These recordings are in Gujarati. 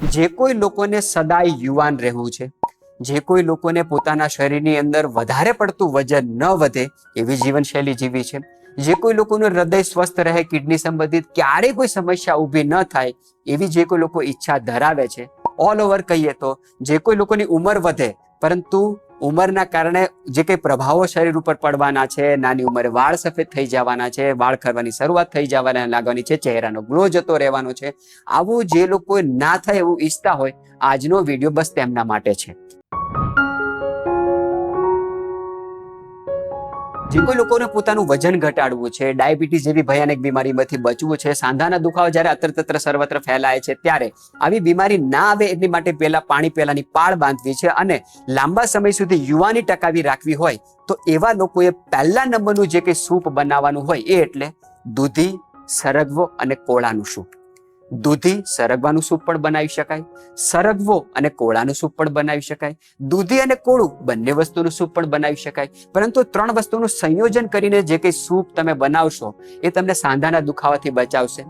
જે કોઈ લોકોને સદાય યુવાન રહેવું છે, જે કોઈ લોકોને પોતાના શરીરની અંદર વધારે પડતું વજન ન વધે એવી જીવનશૈલી જીવી છે, જે કોઈ લોકોનું હૃદય સ્વસ્થ રહે, કિડની સંબંધિત ક્યારેય કોઈ સમસ્યા ઊભી ન થાય એવી જે કોઈ લોકો ઈચ્છા ધરાવે છે. ઓલ ઓવર કહીએ તો, જે કોઈ લોકોની ઉંમર વધે, પરંતુ ઉંમરના કારણે જે કંઈ પ્રભાવો શરીર ઉપર પડવાના છે, નાની ઉંમરે વાળ સફેદ થઈ જવાના છે, વાળ ખરવાની શરૂઆત થઈ જવાના લાગવાની છે, ચહેરાનો ગ્લો જતો રહેવાનો છે. આવું જે લોકો ના થાય એવું ઈચ્છતા હોય, આજનો વીડિયો બસ તેમના માટે છે. જે કોઈ લોકોને પોતાનું વજન ઘટાડવું છે, ડાયાબિટીસ જેવી ભયાનક બીમારીમાંથી બચવું છે, સાંધાના દુખાવા જ્યારે અતરતત્ર સર્વત્ર ફેલાય છે, ત્યારે આવી બીમારી ના આવે એટલી માટે પહેલા પાણી પહેલાની પાળ બાંધવી છે અને લાંબા સમય સુધી યુવાની ટકાવી રાખવી હોય તો એવા લોકોએ પહેલા નંબરનું જે કંઈ સૂપ બનાવવાનું હોય એ એટલે દૂધી, સરગવો અને કોળાનું સૂપ. દૂધી સરગવાનું સૂપ પણ બનાવી શકાય. સરગવો અને કોળાનું સૂપ પણ બનાવી શકાય. દૂધી અને કોળું બંને વસ્તુનું સૂપ પણ બનાવી શકાય. પરંતુ ત્રણ વસ્તુનું સંયોજન કરીને જે કંઈ સૂપ તમે બનાવશો, એ તમને સાંધાના દુખાવાથી બચાવશે,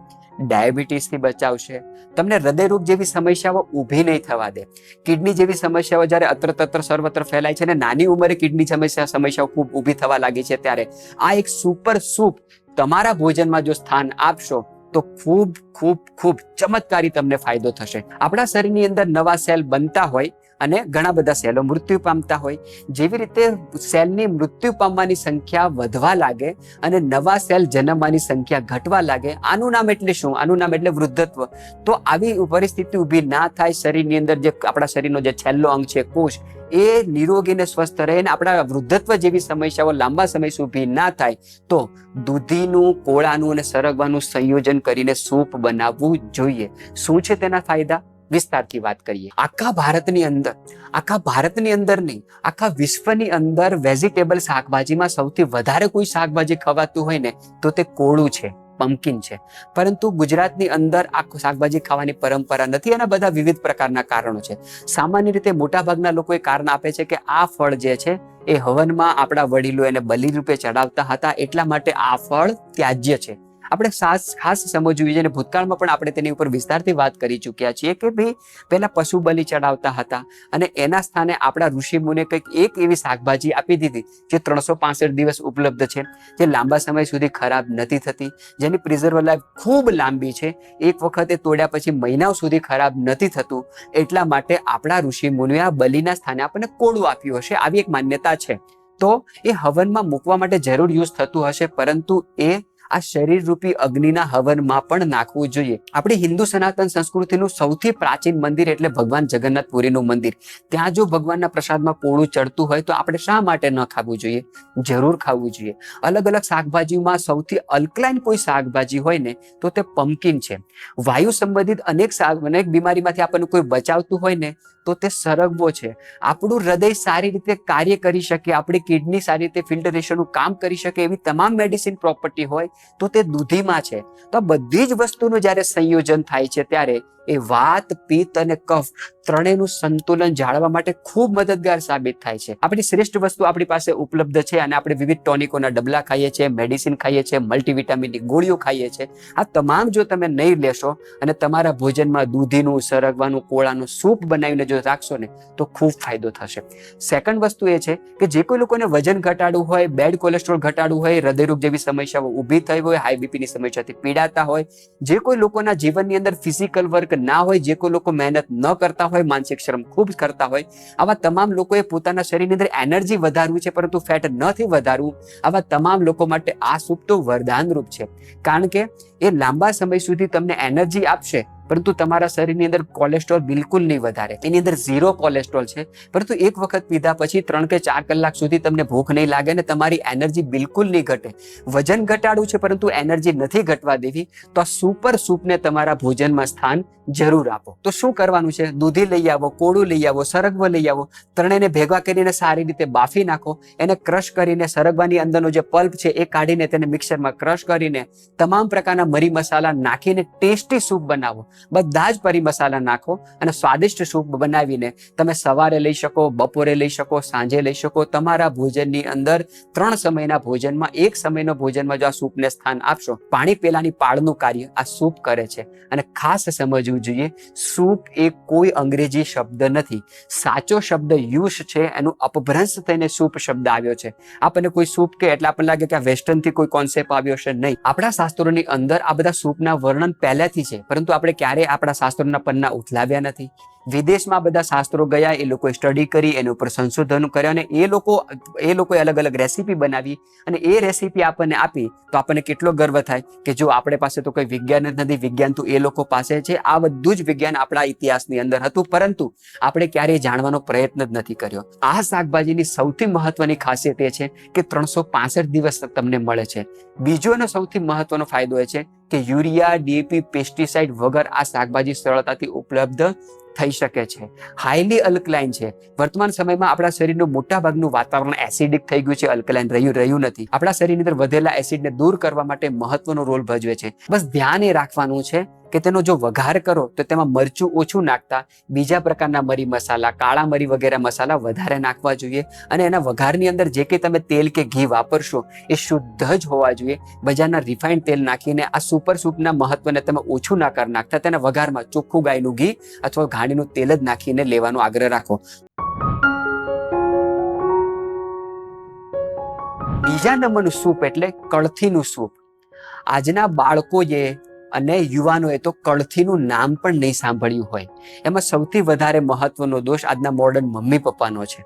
ડાયાબિટીસથી બચાવશે, તમને હૃદયરોગ જેવી સમસ્યાઓ ઊભી નહીં થવા દે. કિડની જેવી સમસ્યાઓ જ્યારે અત્ર તત્ર સર્વત્ર ફેલાય છે અને નાની ઉંમરે કિડની સમસ્યા, સમસ્યાઓ ખૂબ ઊભી થવા લાગી છે ત્યારે આ એક સુપર સૂપ તમારા ભોજનમાં જો સ્થાન આપશો તો ખૂબ ખૂબ ખૂબ ચમત્કારી તમને ફાયદો થશે. આપણા શરીરની અંદર નવા સેલ બનતા હોય અને ઘણા બધા સેલો મૃત્યુ પામતા હોય. જેવી રીતે સેલની મૃત્યુ પામવાની સંખ્યા વધવા લાગે અને નવા સેલ જન્મવાની સંખ્યા ઘટવા લાગે, આનું નામ એટલે શું? આનું નામ એટલે વૃદ્ધત્વ. તો આવી પરિસ્થિતિ ઊભી ના થાય શરીરની અંદર જે આપણા શરીરનો જે છેલ્લો અંગ છે, કોષ, એ નિરોગી ને સ્વસ્થ રહે અને આપણા વૃદ્ધત્વ જેવી સમસ્યાઓ લાંબા સમય સુધી ના થાય, તો દૂધીનું, કોળાનું અને સરગવાનું સંયોજન કરીને સૂપ બનાવવું જોઈએ. શું છે તેના ફાયદા? વિસ્તારથી વાત કરીએ. આખા ભારતની અંદર, આખા ભારતની અંદર નહીં, આખા વિશ્વની અંદર વેજીટેબલ શાકભાજીમાં સૌથી વધારે કોઈ શાકભાજી ખવાતું હોય ને, તો તે કોળું છે પમ્પકિન છે. પરંતુ ગુજરાતની અંદર આ શાકભાજી ખાવાની પરંપરા નથી, એના બધા વિવિધ પ્રકારના કારણો છે. સામાન્ય રીતે મોટાભાગના લોકો એ કારણ આપે છે કે આ ફળ જે છે, એ હવનમાં આપણા વડીલો એને બલિ રૂપે ચડાવતા હતા, એટલા માટે આ ફળ ત્યાજ્ય છે. આપણે ખાસ ખાસ સમજવું જોઈએ અને ભૂતકાળમાં પણ આપણે તેની ઉપર વિસ્તારથી વાત કરી ચૂક્યા છીએ કે ભાઈ, પહેલા પશુ બલિ ચડાવતા હતા અને એના સ્થાને આપણા ઋષિ મુને કંઈક એક એવી શાકભાજી આપી દીધી, જે ત્રણસો દિવસ ઉપલબ્ધ છે, જે લાંબા સમય સુધી ખરાબ નથી થતી, જેની પ્રિઝર્વ લાઈફ ખૂબ લાંબી છે. એક વખતે તોડ્યા પછી મહિનાઓ સુધી ખરાબ નથી થતું. એટલા માટે આપણા ઋષિ મુનિએ આ બલિના સ્થાને આપણને કોળું આપ્યું હશે. આવી એક માન્યતા છે. તો એ હવનમાં મૂકવા માટે જરૂર યુઝ થતું હશે, પરંતુ એ આ શરીર રૂપી અગ્નિના હવનમાં પણ નાખવું જોઈએ. આપણી હિન્દુ સનાતન સંસ્કૃતિનું સૌથી પ્રાચીન મંદિર એટલે ભગવાન જગન્નાથપુરીનું મંદિર. ત્યાં જો ભગવાનના પ્રસાદમાં પોળું ચડતું હોય તો આપણે શા માટે ન ખાવું જોઈએ? જરૂર ખાવું જોઈએ. અલગ અલગ શાકભાજીમાં સૌથી અલ્કલાઇન કોઈ શાકભાજી હોય ને, તો તે પમ્કિન છે. વાયુ સંબંધિત અનેક શાક અનેક બીમારીમાંથી આપણને કોઈ બચાવતું હોય ને, તો તે સરગવો છે. આપણું હૃદય સારી રીતે કાર્ય કરી શકે, આપણી કિડની સારી રીતે ફિલ્ટરેશનનું કામ કરી શકે એવી તમામ મેડિસિન પ્રોપર્ટી હોય તો તે દૂધીમાં છે. તો આ બધી જ વસ્તુનું જ્યારે સંયોજન થાય છે ત્યારે એ વાત, પિત્ત અને કફ ત્રણેયનું સંતુલન જાળવવા માટે ખૂબ મદદગાર સાબિત થાય છે. આપણી શ્રેષ્ઠ વસ્તુ આપણી પાસે ઉપલબ્ધ છે અને આપણે વિવિધ ટોનિકોના ડબલા ખાઈએ છીએ, મેડિસિન ખાઈએ છીએ, મલ્ટીવિટામિનની ગોળીઓ ખાઈએ છીએ. આ તમામ જો તમે નહીં લેશો અને તમારા ભોજનમાં દૂધીનું, સરગવાનું, કોળાનું સૂપ બનાવીને જો રાખશો ને, તો ખૂબ ફાયદો થશે. સેકન્ડ વસ્તુ એ છે કે જે કોઈ લોકોને વજન ઘટાડવું હોય, બેડ કોલેસ્ટ્રોલ ઘટાડવું હોય, હૃદયરોગ જેવી સમસ્યાઓ ઊભી થઈ હોય, હાઈ બીપીની સમસ્યાથી પીડાતા હોય, જે કોઈ લોકોના જીવનની અંદર ફિઝિકલ વર્ક ના હોય, જે કોઈ લોકો મહેનત ન કરતા હોય, માનસિક શ્રમ ખૂબ કરતા હોય, આવા તમામ લોકોએ પોતાના શરીરની અંદર એનર્જી વધારવું છે, પરંતુ ફેટ નથી વધારવું. આવા તમામ લોકો માટે આ સૂપ તો વરદાન રૂપ છે. કારણ કે એ લાંબા સમય સુધી તમને એનર્જી આપશે. પરંતુ તમારા શરીરની અંદર કોલેસ્ટ્રોલ બિલકુલ નહીં વધારે. એની અંદર ઝીરો કોલેસ્ટ્રોલ છે. પરંતુ એક વખત પીધા પછી ત્રણ કે ચાર કલાક સુધી તમને ભૂખ નહીં લાગે ને તમારી એનર્જી બિલકુલ નહીં ઘટે. વજન ઘટાડવું છે, પરંતુ એનર્જી નથી ઘટવા દેવી. તો સુપર સૂપને તમારા ભોજનમાં સ્થાન જરૂર આપો. તો શું કરવાનું છે? દૂધી લઈ આવો, કોળું લઈ આવો, સરગવો લઈ આવો. ત્રણેયને ભેગા કરીને સારી રીતે બાફી નાખો. એને ક્રશ કરીને સરગવાની અંદરનો જે પલ્પ છે, એ કાઢીને તેને મિક્સરમાં ક્રશ કરીને તમામ પ્રકારના મરી મસાલા નાખીને ટેસ્ટી સૂપ બનાવો. બધા જ પરી મસાલા નાખો અને સ્વાદિષ્ટ સૂપ બનાવીને તમે સવારે લઈ શકો, બપોરે લઈ શકો, સાંજે લઈ શકો. તમારા ભોજનની અંદર ત્રણ સમયના ભોજનમાં, એક સમયનો ભોજનમાં જો આ સૂપને સ્થાન આપશો, પાણી પેલાની પાળનું કાર્ય આ સૂપ કરે છે. અને ખાસ સમજવું જોઈએ, સૂપ એ કોઈ અંગ્રેજી શબ્દ નથી. સાચો શબ્દ યુશ છે, એનું અપભ્રંશ થઈને સૂપ શબ્દ આવ્યો છે. આપણને કોઈ સૂપ કે એટલે આપણને લાગે કે આ વેસ્ટર્નથી કોઈ કોન્સેપ્ટ આવ્યો છે નહીં. આપણા શાસ્ત્રોની અંદર આ બધા સૂપના વર્ણન પહેલેથી છે, પરંતુ આપણે ક્યારેય આપણા શાસ્ત્રોના પન્ના ઉથલાવ્યા નથી. વિદેશમાં બધા શાસ્ત્રો ગયા, એ લોકોએ સ્ટડી કરી, એના ઉપર સંશોધન કર્યા અને એ લોકો, એ લોકોએ અલગ અલગ રેસીપી બનાવી અને એ રેસીપી આપણને આપી તો આપણને કેટલો ગર્વ થાય કે જો આપણે પાસે તો કોઈ વિજ્ઞાન જ નથી, વિજ્ઞાન તો એ લોકો પાસે છે. આ બધું જ વિજ્ઞાન આપણા ઇતિહાસની અંદર હતું, પરંતુ આપણે ક્યારેય જાણવાનો પ્રયત્ન જ નથી કર્યો. આ શાકભાજીની સૌથી મહત્વની ખાસિયત એ છે કે ત્રણસો દિવસ તમને મળે છે. બીજો અને સૌથી મહત્વનો ફાયદો એ છે કે યુરિયા ડીએપી પેસ્ટિસાઇડ વગર આ શાકભાજી સરળતાથી ઉપલબ્ધ થઈ શકે છે. હાઈલી અલ્કલાઇન છે. વર્તમાન સમયમાં આપણા શરીરનું મોટા ભાગનું વાતાવરણ એસિડિક થઈ ગયું છે. અલ્કલાઇન રહ્યું રહ્યું નથી. આપણા શરીરની અંદર વધેલા એસિડને દૂર કરવા માટે મહત્વનો રોલ ભજવે છે. બસ ધ્યાન એ રાખવાનું છે કે તેનો જો વઘાર કરો, તો તેમાં મરચું ઓછું નાખતા, બીજા પ્રકારના મરી મસાલા, કાળા મરી વગેરે મસાલા વધારે નાખવા જોઈએ અને એના વઘારની અંદર જે કંઈ તમે તેલ કે ઘી વાપરશો, એ શુદ્ધ જ હોવા જોઈએ. બજારના રિફાઇન્ડ તેલ નાખીને આ સુપર સૂપના મહત્વને તમે ઓછું ના કર નાખતા, તેના વઘારમાં ચોખ્ખું ગાયનું ઘી અથવા ઘાણીનું તેલ જ નાખીને લેવાનો આગ્રહ રાખો. બીજા નંબરનું સૂપ એટલે કળથીનું સૂપ. આજના બાળકોએ અને યુવાનોએ તો કળથીનું નામ પણ નહીં સાંભળ્યું હોય. એમાં સૌથી વધારે મહત્વનો દોષ આજના મોડર્ન મમ્મી પપ્પાનો છે.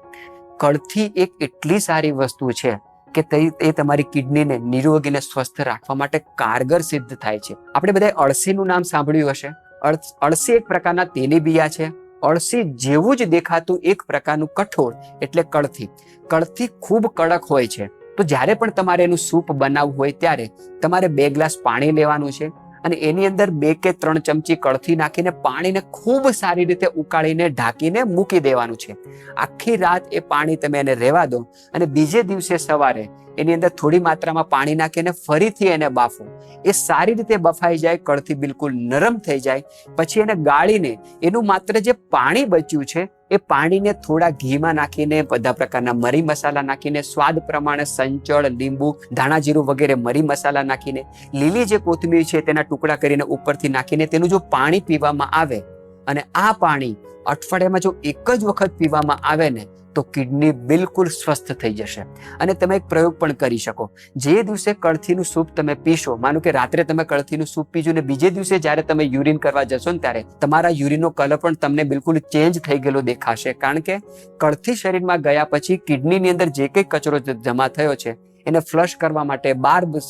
કળથી એક એટલી સારી વસ્તુ છે કે એ તમારી કિડનીને નિરોગીને સ્વસ્થ રાખવા માટે કારગર સિદ્ધ થાય છે. આપણે બધાએ અળસીનું નામ સાંભળ્યું હશે? અળસી એક પ્રકારના તેલીબિયા છે. અળસી જેવું જ દેખાતું એક પ્રકારનું કઠોળ, એટલે કળથી. કળથી ખૂબ કડક હોય છે. તો જ્યારે પણ તમારે એનું સૂપ બનાવવું હોય ત્યારે તમારે બે ગ્લાસ પાણી લેવાનું છે અને એની અંદર બે કે ત્રણ ચમચી કળથી નાખીને પાણીને ખૂબ સારી રીતે ઉકાળીને ઢાંકીને મૂકી દેવાનું છે. આખી રાત એ પાણી તમે એને રહેવા દો અને બીજે દિવસે સવારે એની અંદર થોડી માત્રામાં પાણી નાખીને ફરીથી એને બાફો એ સારી રીતે બફાઈ જાય, કળથી બિલકુલ નરમ થઈ જાય. પછી એને ગાળીને એનું માત્ર જે પાણી બચ્યું છે, એ પાણીને થોડા ઘીમાં નાખીને, બધા પ્રકારના મરી મસાલા નાખીને, સ્વાદ પ્રમાણે સંચળ, લીંબુ, ધાણા જીરું વગેરે મરી મસાલા નાખીને, લીલી જે કોથમીર છે તેના ટુકડા કરીને ઉપરથી નાખીને તેનું જો પાણી પીવામાં આવે અને આ પાણી અઠવાડિયામાં જો એક જ વખત પીવામાં આવે ને, તો કિડની બિલકુલ સ્વસ્થ થઈ જશે. અને તમે એક પ્રયોગ પણ કરી શકો. જે દિવસે કળથીનું સૂપ તમે પીશો, માનો કે રાત્રે તમે કળથીનું સૂપ પીજો ને બીજે દિવસે જ્યારે તમે યુરિન કરવા જશો ને ત્યારે, તમારા યુરિનનો કલર પણ તમને બિલકુલ ચેન્જ થઈ ગયેલો દેખાશે. કારણ કે કળથી શરીરમાં ગયા પછી કિડનીની અંદર જે કંઈ કચરો જમા થયો છે એને ફ્લશ કરવા માટે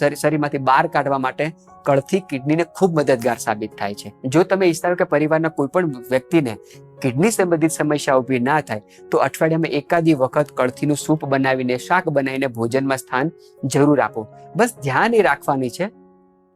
શરી- શરીરમાંથી બહાર કાઢવા માટે કળથી કિડનીને ખૂબ મદદગાર સાબિત થાય છે. જો તમે ઈચ્છતા કે પરિવારના કોઈ પણ વ્યક્તિને કિડની સંબંધિત સમસ્યા ઊભી ના થાય, તો અઠવાડિયામાં એકાદી વખત કળથીનું સૂપ બનાવીને, શાક બનાવીને ભોજનમાં સ્થાન જરૂર આપો. બસ ધ્યાન એ રાખવાની છે.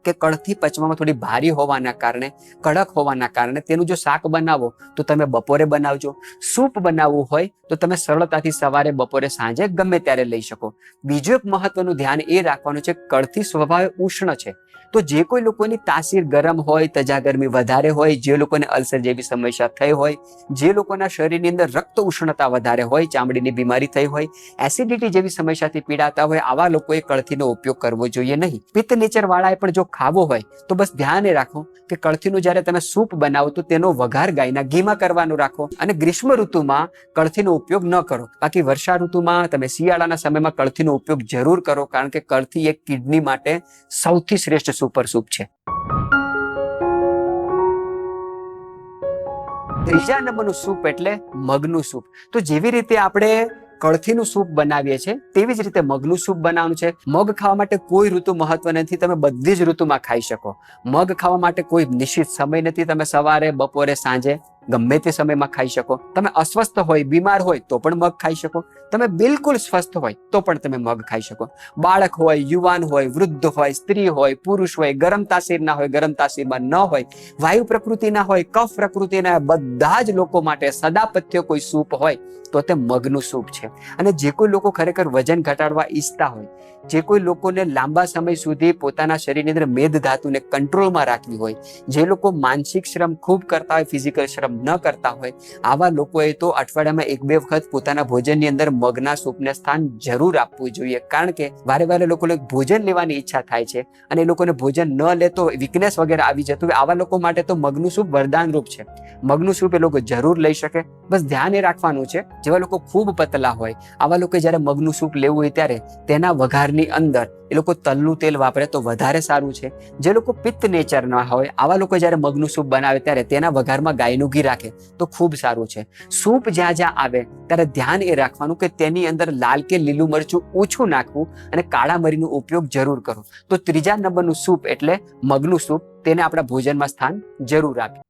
કે કળથી પચવામાં થોડી ભારી હોવાના કારણે, કડક હોવાના કારણે તેનું જો શાક બનાવો, તો તમે બપોરે બનાવજો. સૂપ બનાવવું હોય, તો તમે સરળતાથી સવારે, બપોરે, સાંજે ગમે ત્યારે લઈ શકો. બીજું એક મહત્વનું ધ્યાન એ રાખવાનું છે કળથી સ્વભાવે ઉષ્ણ છે. તો જે કોઈ લોકોની તાસીર ગરમ હોય તજા ગરમી વધારે હોય, જે લોકોને અલ્સર જેવી સમસ્યા થઈ હોય, જે લોકોના શરીરની અંદર રક્ત ઉષ્ણતા વધારે હોય, ચામડીની બીમારી થઈ હોય, એસિડિટી જેવી સમસ્યાથી પીડાતા હોય, આવા લોકોએ કળથીનો ઉપયોગ કરવો જોઈએ નહીં. પિત્ત નેચર વાળાએ પણ જો ખાવો હોય, તો બસ ધ્યાન રાખો કે કળથીનું જ્યારે તમે સૂપ બનાવો તો તેનો વઘાર ગાયના ઘીમાં કરવાનું રાખો અને ગ્રીષ્મ ઋતુમાં કળથીનો ઉપયોગ ન કરો. બાકી વર્ષા ઋતુમાં તમે શિયાળાના સમયમાં કળથીનો ઉપયોગ જરૂર કરો, કારણ કે કળથી એક કિડની માટે સૌથી શ્રેષ્ઠ સુપર સૂપ છે. ત્રીજા નંબરનું સૂપ એટલે મગનું સૂપ. તો જેવી રીતે આપણે કળથીનું સૂપ બનાવીએ છીએ, તેવી જ રીતે મગનું સૂપ બનાવવાનું છે. મગ ખાવા માટે કોઈ ઋતુ મહત્વ નથી, તમે બધી જ ઋતુમાં ખાઈ શકો. મગ ખાવા માટે કોઈ નિશ્ચિત સમય નથી, તમે સવારે, બપોરે, સાંજે ગમે તે સમયમાં ખાઈ શકો. તમે અસ્વસ્થ હોય, બીમાર હોય તો પણ મગ ખાઈ શકો. તમે બિલકુલ સ્વસ્થ હોય તો પણ તમે મગ ખાઈ શકો. બાળક હોય, યુવાન હોય, વૃદ્ધ હોય, સ્ત્રી હોય, પુરુષ હોય, ગરમ તાસીરના હોય, ગરમ તાસીરમાં ન હોય, વાયુ પ્રકૃતિના હોય, કફ પ્રકૃતિના બધા જ લોકો માટે સદાપથ્ય કોઈ સૂપ હોય તો તે મગનું સૂપ છે. અને જે કોઈ લોકો ખરેખર વજન ઘટાડવા ઈચ્છતા હોય, જે કોઈ લોકોને લાંબા સમય સુધી પોતાના શરીરની અંદર મેદ ધાતુને કંટ્રોલમાં રાખવી હોય, જે લોકો માનસિક શ્રમ ખૂબ કરતા હોય, ફિઝિકલ શ્રમ ન કરતા હોય, આવા લોકોએ તો અઠવાડિયામાં એક બે વખત પોતાના ભોજનની અંદર મગના સૂપને સ્થાન જરૂર આપવું જોઈએ. કારણ કે વારે વારે લોકોને ભોજન લેવાની ઈચ્છા થાય છે અને એ લોકોને ભોજન ન લે તો વીકનેસ વગેરે આવી જતું હોય. આવા લોકો માટે તો મગનું સૂપ વરદાન રૂપ છે. મગનું સૂપ એ લોકો જરૂર લઈ શકે. બસ ધ્યાન એ રાખવાનું છે. જેવા લોકો ખૂબ પતલા હોય, આવા લોકો જ્યારે મગનું સૂપ લેવું હોય ત્યારે તેના વઘારની અંદર એ લોકો તલનું તેલ વાપરે તો વધારે સારું છે. જે લોકો પિત્ત નેચરના હોય, આવા લોકો જ્યારે મગનું સૂપ બનાવે ત્યારે તેના વઘારમાં ગાયનું ઘી રાખે તો ખૂબ સારું છે. સૂપ જ્યાં જ્યાં આવે, ત્યારે ધ્યાન એ રાખવાનું કે તેની અંદર લાલ કે લીલું મરચું ઓછું નાખવું અને કાળા મરીનો ઉપયોગ જરૂર કરો. તો ત્રીજા નંબરનું સૂપ એટલે મગનું સૂપ, તેને આપણા ભોજનમાં સ્થાન જરૂર આપીએ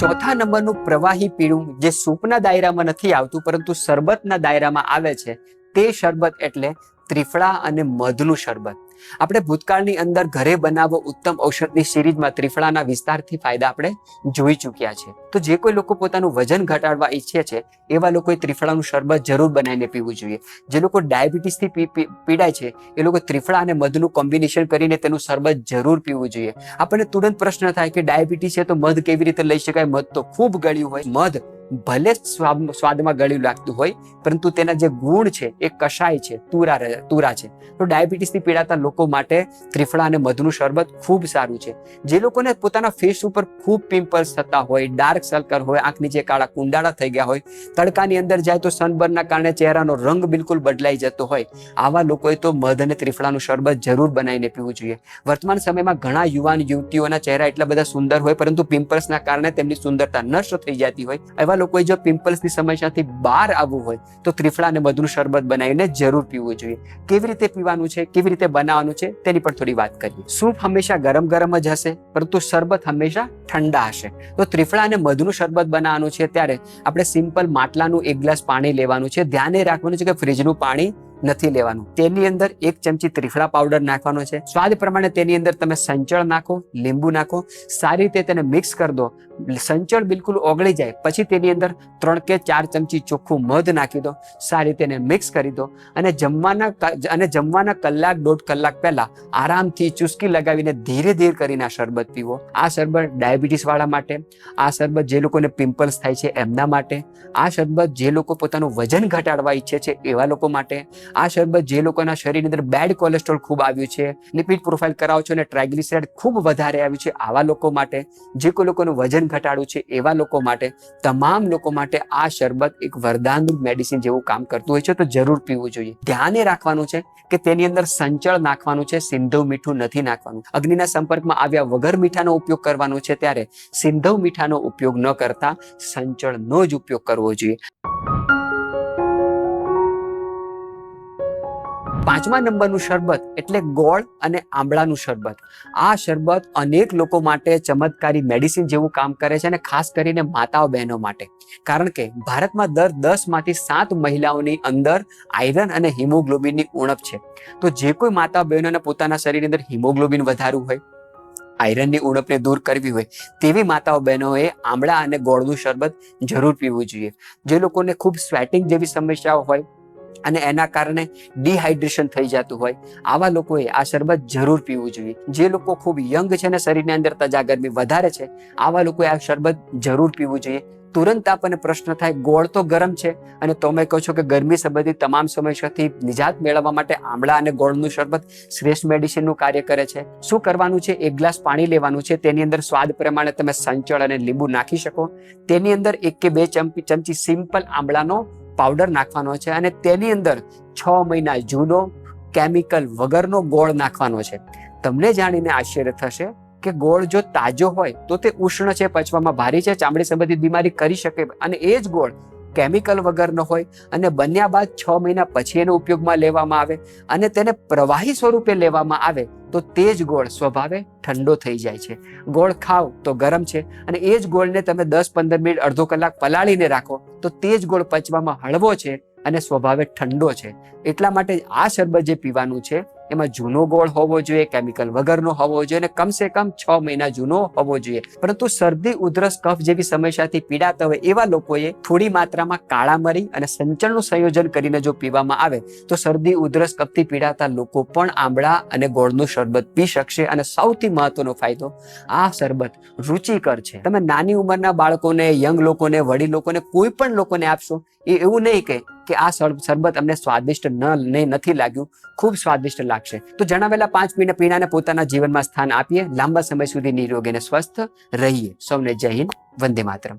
ચોથા નંબરનું પ્રવાહી પીણું જે સૂપના દાયરામાં નથી આવતું, પરંતુ શરબતના દાયરામાં આવે છે, તે શરબત એટલે ત્રિફળા અને મધનું શરબત. આપણે ભૂતકાળની અંદર ઘરે બનાવો ઉત્તમ ઔષધની સિરીઝમાં ત્રિફળાના વિસ્તારથી ફાયદા આપણે જોઈ ચૂક્યા છે. તો જે કોઈ લોકો પોતાનું વજન ઘટાડવા ઈચ્છે છે, એવા લોકોએ ત્રિફળાનું શરબત જરૂર બનાવીને પીવું જોઈએ. જે લોકો ડાયાબિટીસથી પીડાય છે, એ લોકો ત્રિફળા અને મધનું કોમ્બિનેશન કરીને તેનું શરબત જરૂર પીવું જોઈએ. આપણને તુરંત પ્રશ્ન થાય કે ડાયાબિટીસ છે તો મધ કેવી રીતે લઈ શકાય? મધ તો ખૂબ ગળ્યું હોય. મધ ભલે સ્વાદ- સ્વાદમાં ગળ્યું લાગતું હોય, પરંતુ તેના જે ગુણ છે, એ કશાય છે, તુરા તુરા છે. તો ડાયાબિટીસથી પીડાતા લોકો માટે ત્રિફળા અને મધનું શરબત ખૂબ સારું છે. જે લોકોને પોતાના ફેસ ઉપર ખૂબ પિમ્પલ્સ થતા હોય ડાર્ક સર્કલ હોય આંખ નીચે કાળા કુંડાળા થઈ ગયા હોય, તડકાની અંદર જાય તો સનબર્નના કારણે ચહેરાનો રંગ બિલકુલ બદલાઈ જતો હોય. આવા લોકોએ તો મધ અને ત્રિફળાનું શરબત જરૂર બનાવીને પીવું જોઈએ. વર્તમાન સમયમાં ઘણા યુવાન યુવતીઓના ચહેરા એટલા બધા સુંદર હોય, પરંતુ પિમ્પલ્સના કારણે તેમની સુંદરતા નષ્ટ થઈ જતી હોય, એવા લોકોએ જો પિમ્પલ્સની સમસ્યાથી બહાર આવવું હોય, તો ત્રિફળા અને મધુનું શરબત બનાવીને જરૂર પીવું જોઈએ. કેવી રીતે પીવાનું છે, કેવી રીતે બનાવવાનું છે, તેની પર થોડી વાત કરીએ. સૂપ હંમેશા ગરમ ગરમ જ હશે, પરંતુ શરબત હંમેશા ઠંડા હશે. તો ત્રિફળા અને મધનું શરબત બનાવવાનું છે, ત્યારે આપણે સિમ્પલ માટલાનું એક ગ્લાસ પાણી લેવાનું છે. ધ્યાને રાખવાનું છે કે ફ્રીજનું પાણી નથી લેવાનું. તેની અંદર એક ચમચી ત્રિફળા પાવડર નાખવાનો છે. સ્વાદ પ્રમાણે તેની અંદર તમે સંચળ નાખો, લીંબુ નાખો, સારી રીતે તેને મિક્સ કરી દો. સંચળ બિલકુલ ઓગળી જાય. પછી તેની અંદર ત્રણ કે ચાર ચમચી ચોખ્ખું મધ નાખી દો. સારી રીતે એને મિક્સ કરી દો. અને જમવાના અને જમવાના કલાક, દોઢ કલાક પહેલા આરામથી ચુસ્કી લગાવીને ધીરે ધીરે કરીને આ શરબત પીવો. આ શરબત ડાયાબિટીસ વાળા માટે, આ શરબત જે લોકોને પિમ્પલ્સ થાય છે એમના માટે, આ શરબત જે લોકો પોતાનું વજન ઘટાડવા ઈચ્છે છે એવા લોકો માટે આ શરબત જે લોકોના શરીરની અંદર બેડ કોલેસ્ટ્રોલ ખૂબ આવ્યું છે લિપિડ પ્રોફાઇલ કરાવો છો અને ટ્રાઇગ્લિસરાઇડ ખૂબ વધારે આવ્યું છે આવા લોકો માટે, જે કોઈ લોકોનું વજન ઘટાડવું છે એવા લોકો માટે, તમામ લોકો માટે આ શરબત એક વરદાનરૂપ મેડિસિન જેવું કામ કરતું હોય છે, તો જરૂર પીવું જોઈએ. ધ્યાન રાખવાનું છે કે તેની અંદર સંચળ નાખવાનું છે, સિંધવ મીઠું નથી નાખવાનું. અગ્નિના સંપર્કમાં આવ્યા વગર મીઠાનો ઉપયોગ કરવાનો છે ત્યારે સિંધવ મીઠાનો ઉપયોગ ન કરતા સંચળનો જ ઉપયોગ કરવો જોઈએ. પાંચમા નંબરનું શરબત એટલે ગોળ અને આંબળાનું શરબત. આ શરબત અનેક લોકો માટે ચમત્કારી મેડિસિન જેવું કામ કરે છે અને ખાસ કરીને માતાઓ બહેનો માટે. કારણ કે ભારતમાં દર દસમાંથી સાત મહિલાઓની અંદર આયરન અને હિમોગ્લોબિનની ઉણપ છે. તો જે કોઈ માતા બહેનોને પોતાના શરીરની અંદર હિમોગ્લોબિન વધારવું હોય આયરનની ઉણપને દૂર કરવી હોય, તેવી માતાઓ બહેનોએ આમળા અને ગોળનું શરબત જરૂર પીવું જોઈએ. જે લોકોને ખૂબ સ્વેટિંગ જેવી સમસ્યાઓ હોય અને એના કારણે ડિહાઇડ્રેશન થઈ જતું હોય. આવા લોકોએ આ શરબત જરૂર પીવું જોઈએ. જે લોકો ખૂબ યંગ છે અને શરીરની અંદર તજા ગરમી વધારે છે, આવા લોકોએ આ શરબત જરૂર પીવું જોઈએ. તુરંત આપણને પ્રશ્ન થાય, ગોળ તો ગરમ છે? અને તમે કહો છો કે ગરમી સંબંધિત તમામ સમસ્યાથી નિજાત મેળવવા માટે આમળા અને ગોળનું શરબત શ્રેષ્ઠ મેડિસિનનું કાર્ય કરે છે. શું કરવાનું છે? એક ગ્લાસ પાણી લેવાનું છે. તેની અંદર સ્વાદ પ્રમાણે તમે સંચળ અને લીંબુ નાખી શકો. તેની અંદર એક કે બે ચમચી ચમચી સિમ્પલ આમળાનો પાવડર નાખવાનો છે અને તેની અંદર છ મહિના જૂનો કેમિકલ વગરનો ગોળ નાખવાનો છે. તમને જાણીને આશ્ચર્ય થશે કે ગોળ જો તાજો હોય તો તે ઉષ્ણ છે, પચવામાં ભારી છે, ચામડી સંબંધિત બીમારી કરી શકે અને એ જ ગોળ કેમિકલ વગરનો હોય અને બન્યા બાદ છ મહિના પછી એનો ઉપયોગમાં લેવામાં આવે અને તેને પ્રવાહી સ્વરૂપે લેવામાં આવે, તો તે જ ગોળ સ્વભાવે ઠંડો થઈ જાય છે. ગોળ ખાવ તો ગરમ છે અને એ જ ગોળને તમે દસ પંદર મિનિટ અડધો કલાક પલાળીને રાખો, તો તે જ ગોળ પચવામાં હળવો છે અને સ્વભાવે ઠંડો છે. એટલા માટે આ શરબત જે પીવાનું છે એમાં જૂનો ગોળ હોવો જોઈએ કેમિકલ વગરનો હોવો જોઈએ અને કમસે કમ છ મહિના જૂનો હોવો જોઈએ. પરંતુ શરદી, ઉધરસ, કફ જેવી સમસ્યાથી પીડાતા હોય એવા લોકોએ થોડી માત્રામાં કાળા મરી અને સંચળનું સંયોજન કરીને જો પીવામાં આવે, તો શરદી, ઉધરસ કફથી પીડાતા લોકો પણ આંબળા અને ગોળનું શરબત પી શકશે અને સૌથી મહત્વનો ફાયદો, આ શરબત રુચિકર છે. તમે નાની ઉંમરના બાળકોને, યંગ લોકોને, વડીલ લોકોને, કોઈ પણ લોકોને આપશો, એ એવું નહીં કહે કે આ શર- શરબત અમને સ્વાદિષ્ટ ન નથી લાગ્યું. ખૂબ સ્વાદિષ્ટ લાગશે. તો જણાવેલા પાંચ મિનિટ પીણાને પોતાના જીવનમાં સ્થાન આપીએ. લાંબા સમય સુધી નિરોગી અને સ્વસ્થ રહીએ. સૌને જય હિન્દ. વંદે માતરમ.